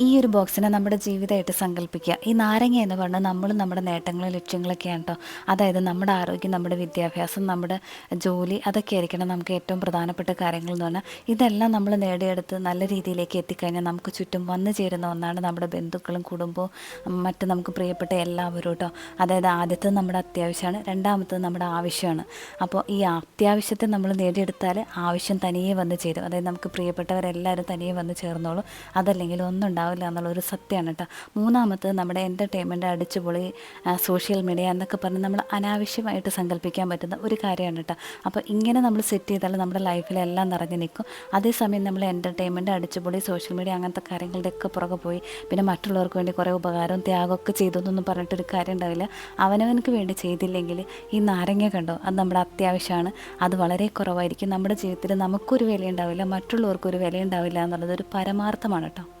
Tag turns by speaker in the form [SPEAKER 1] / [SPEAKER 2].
[SPEAKER 1] ഈ ഒരു ബോക്സിനെ നമ്മുടെ ജീവിതമായിട്ട് സങ്കല്പിക്കുക. ഈ നാരങ്ങ എന്ന് പറഞ്ഞാൽ നമ്മളും നമ്മുടെ നേട്ടങ്ങളും ലക്ഷ്യങ്ങളൊക്കെയാണ് കേട്ടോ അതായത് നമ്മുടെ ആരോഗ്യം നമ്മുടെ വിദ്യാഭ്യാസം നമ്മുടെ ജോലി അതൊക്കെ ആയിരിക്കണം നമുക്ക് ഏറ്റവും പ്രധാനപ്പെട്ട കാര്യങ്ങൾ എന്ന് പറഞ്ഞാൽ. ഇതെല്ലാം നമ്മൾ നേടിയെടുത്ത് നല്ല രീതിയിലേക്ക് എത്തിക്കഴിഞ്ഞാൽ നമുക്ക് ചുറ്റും വന്നു ചേരുന്ന ഒന്നാണ് നമ്മുടെ ബന്ധുക്കളും കുടുംബവും മറ്റ് നമുക്ക് പ്രിയപ്പെട്ട എല്ലാവരും കേട്ടോ അതായത് ആദ്യത്തെ നമ്മുടെ അത്യാവശ്യമാണ് രണ്ടാമത്തത് നമ്മുടെ ആവശ്യമാണ്. അപ്പോൾ ഈ അത്യാവശ്യത്തെ നമ്മൾ നേടിയെടുത്താൽ ആവശ്യം തനിയെ വന്ന് ചേരും. അതായത് നമുക്ക് പ്രിയപ്പെട്ടവരെല്ലാവരും തനിയെ വന്ന് ചേർന്നോളും. അതല്ലെങ്കിൽ ഒന്നും ഉണ്ടാവില്ല എന്നുള്ളൊരു സത്യമാണ് കേട്ടോ. മൂന്നാമത്തത് നമ്മുടെ എന്റർടൈൻമെന്റ് അടിച്ചുപൊളി സോഷ്യൽ മീഡിയ എന്നൊക്കെ പറഞ്ഞ് നമ്മൾ അനാവശ്യമായിട്ട് സങ്കല്പിക്കാൻ പറ്റുന്ന ഒരു കാര്യമാണ് കേട്ടോ. അപ്പോൾ ഇങ്ങനെ നമ്മൾ സെറ്റ് ചെയ്താൽ നമ്മുടെ ലൈഫിലെല്ലാം നിറഞ്ഞു നിൽക്കും. അതേസമയം നമ്മൾ എന്റർടൈൻമെന്റ് അടിച്ചുപൊളി സോഷ്യൽ മീഡിയ അങ്ങനത്തെ കാര്യങ്ങളുടെയൊക്കെ പുറകെ പോയി പിന്നെ മറ്റുള്ളവർക്ക് വേണ്ടി കുറേ ഉപകാരവും ത്യാഗമൊക്കെ ചെയ്തു എന്നൊന്നും പറഞ്ഞിട്ടൊരു കാര്യം ഉണ്ടാവില്ല. അവനവനക്ക് വേണ്ടി ചെയ്തില്ലെങ്കിൽ ഈ നാരങ്ങ കണ്ടോ? അത് നമ്മുടെ അത്യാവശ്യമാണ്. അത് വളരെ കുറവായിരിക്കും. നമ്മുടെ ജീവിതത്തിൽ നമുക്കൊരു വില ഉണ്ടാവില്ല മറ്റുള്ളവർക്കൊരു വില ഉണ്ടാവില്ല എന്നുള്ളത് ഒരു പരമാർത്ഥമാണ് കേട്ടോ.